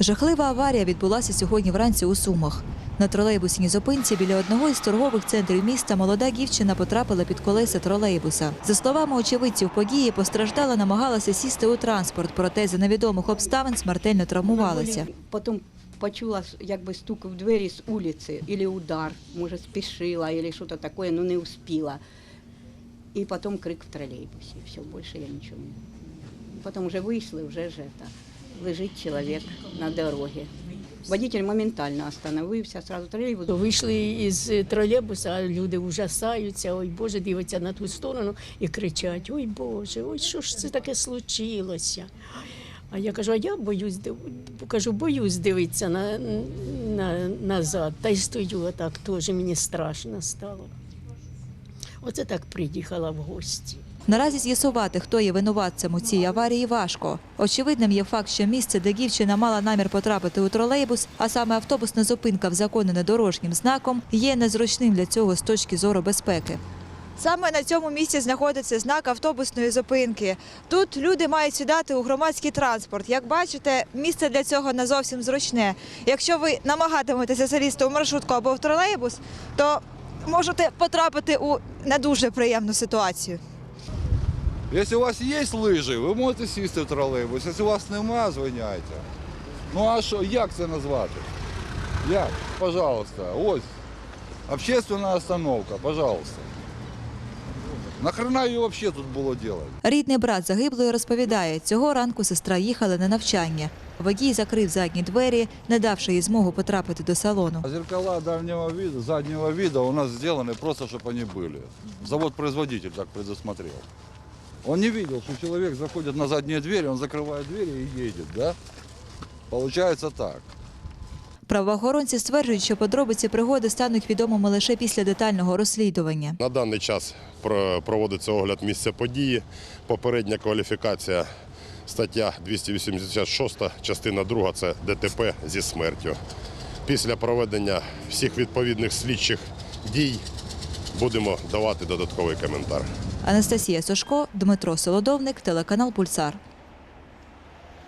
Жахлива аварія відбулася сьогодні вранці у Сумах. На тролейбусній зупинці біля одного із торгових центрів міста молода дівчина потрапила під колеса тролейбуса. За словами очевидців події, постраждала, намагалася сісти у транспорт, проте за невідомих обставин смертельно травмувалася. Потім почула якби стук в двері з вулиці, або удар, може спішила, або щось таке, але не успіла. І потім крик в тролейбусі. Все, більше я нічого не. Потім вже вийшли, вже ж это, лежить чоловік на дорозі. Водитель моментально остановився, сразу тролейбус. Вийшли із тролейбуса, а люди ужасаються, ой Боже, дивляться на ту сторону і кричать: Ой Боже, ой, що ж це таке случилося? А я кажу, а я боюсь кажу, боюсь дивитися на, на, назад. Та й стою отак, теж мені страшно стало. Оце так приїхала в гості. Наразі з'ясувати, хто є винуватцем у цій аварії, важко. Очевидним є факт, що місце, де дівчина мала намір потрапити у тролейбус, а саме автобусна зупинка, взаконена дорожнім знаком, є незручним для цього з точки зору безпеки. Саме на цьому місці знаходиться знак автобусної зупинки. Тут люди мають сідати у громадський транспорт. Як бачите, місце для цього не зовсім зручне. Якщо ви намагатиметеся залізти у маршрутку або в тролейбус, то можете потрапити у не дуже приємну ситуацію. Якщо у вас є лижі, ви можете сісти в тролейбус. Якщо у вас нема, звиняйте. Ну а що, як це назвати? Як? Пожалуйста, ось. Общественна остановка, пожалуйста. Нахрена її взагалі тут було робити? Рідний брат загиблої розповідає, цього ранку сестра їхала на навчання. Водій закрив задні двері, не давши їй змогу потрапити до салону. Зеркала дальнего вида, заднего вида у нас сделаны просто, чтобы они были. Завод-производитель так предусмотрел. Он не видел, что человек заходит на задние двери, он закрывает двери и едет, да? Получается так. Правоохоронці стверджують, що подробиці пригоди стануть відомими лише після детального розслідування. На даний час проводиться огляд місця події. Попередня кваліфікація стаття 286, частина 2 – це ДТП зі смертю. Після проведення всіх відповідних слідчих дій будемо давати додатковий коментар. Анастасія Сошко, Дмитро Солодовник, телеканал Пульсар.